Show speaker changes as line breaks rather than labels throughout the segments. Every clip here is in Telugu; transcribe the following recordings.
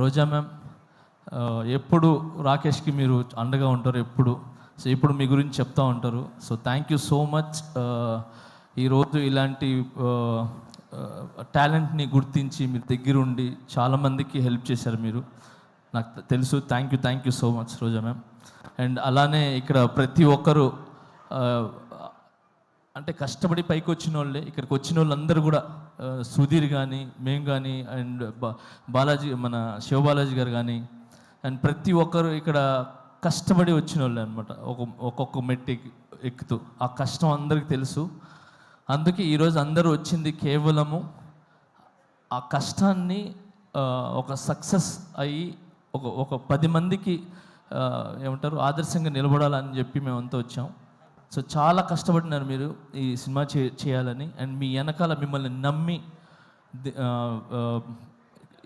రోజా మ్యామ్ ఎప్పుడు రాకేష్కి మీరు అండగా ఉంటారు ఎప్పుడు సో ఇప్పుడు మీ గురించి చెప్తా ఉంటారు. So thank you so much ఈరోజు ఇలాంటి టాలెంట్ని గుర్తించి మీరు దగ్గరుండి చాలామందికి హెల్ప్ చేశారు మీరు. నాకు తెలుసు. Thank you thank you so much Roja ma'am. And అలానే ఇక్కడ ప్రతి ఒక్కరు అంటే కష్టపడి పైకి వచ్చిన వాళ్ళే ఇక్కడికి వచ్చిన వాళ్ళందరూ కూడా సుధీర్ కానీ మేము కానీ అండ్ బాలాజీ మన శివబాలాజీ గారు కానీ అండ్ ప్రతి ఒక్కరు ఇక్కడ కష్టపడి వచ్చిన వాళ్ళు అనమాట ఒక ఒక్కొక్క మెట్టి ఎక్కుతూ. ఆ కష్టం అందరికీ తెలుసు. అందుకే ఈరోజు అందరూ వచ్చింది కేవలము ఆ కష్టాన్ని ఒక సక్సెస్ అయ్యి ఒక ఒక పది మందికి ఏమంటారు ఆదర్శంగా నిలబడాలని చెప్పి మేమంతా వచ్చాం. సో చాలా కష్టపడినారు మీరు ఈ సినిమా చే చేయాలని. అండ్ మీ వెనకాల మిమ్మల్ని నమ్మి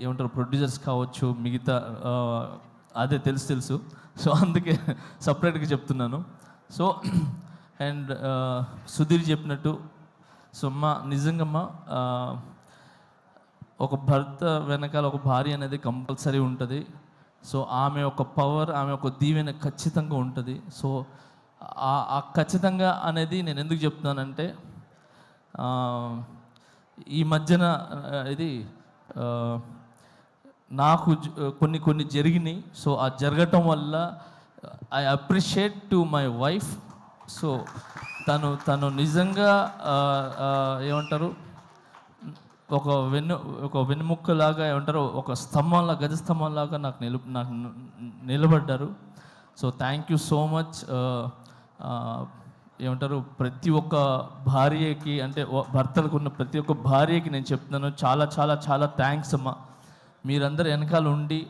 ఏమంటారు ప్రొడ్యూసర్స్ కావచ్చు మిగతా అదే తెలుసు తెలుసు. సో అందుకే సపరేట్గా చెప్తున్నాను. సో అండ్ సుధీర్ చెప్పినట్టు సో అమ్మ నిజంగమ్మా మా ఒక భర్త వెనకాల ఒక భార్య అనేది కంపల్సరీ ఉంటుంది. సో ఆమె ఒక పవర్ ఆమె ఒక దీవెన ఖచ్చితంగా ఉంటుంది. సో ఖచ్చితంగా అనేది నేను ఎందుకు చెప్తున్నానంటే ఈ మధ్యన ఇది నాకు కొన్ని కొన్ని జరిగినాయి. సో ఆ జరగటం వల్ల I appreciate to my wife so తను తను నిజంగా ఏమంటారు ఒక వెన్ను ఒక వెన్నుముక్కలాగా ఏమంటారు ఒక స్తంభంలా గజ స్తంభంలాగా నాకు నిలు నాకు నిలబడ్డారు. So thank you so much ఏమంటారు ప్రతి ఒక్క భార్యకి అంటే భర్తలకు ఉన్న ప్రతి ఒక్క భార్యకి నేను చెప్తున్నాను చాలా చాలా చాలా థ్యాంక్స్ అమ్మా. మీరందరూ వెనకాల ఉండి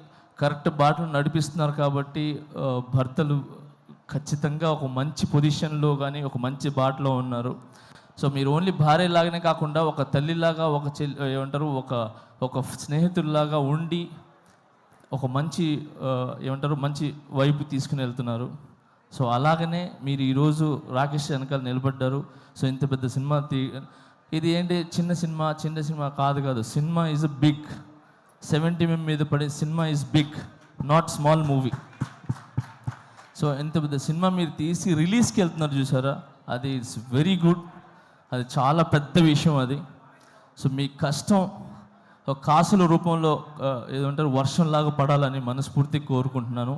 కరెక్ట్ బాటలు నడిపిస్తున్నారు కాబట్టి భర్తలు ఖచ్చితంగా ఒక మంచి పొజిషన్లో కానీ ఒక మంచి బాటలో ఉన్నారు. సో మీరు ఓన్లీ భార్య లాగానే కాకుండా ఒక తల్లిలాగా ఒక చెల్లి ఏమంటారు ఒక ఒక స్నేహితుల్లాగా ఉండి ఒక మంచి ఏమంటారు మంచి వైపు తీసుకుని వెళ్తున్నారు. సో అలాగనే మీరు ఈరోజు రాకేష్ వెనకాల నిలబడ్డారు. సో ఇంత పెద్ద సినిమా తీ ఇది ఏంటి? చిన్న సినిమా చిన్న సినిమా కాదు కాదు. Cinema is big seventy MM మీద పడే cinema is big not small movie so ఎంత పెద్ద సినిమా మీరు తీసి రిలీజ్కి వెళ్తున్నారు చూసారా? అది ఇట్స్ వెరీ గుడ్ అది చాలా పెద్ద విషయం అది. సో మీ కష్టం కాసుల రూపంలో ఏదంటారు వర్షంలాగా పడాలని మనస్ఫూర్తి కోరుకుంటున్నాను.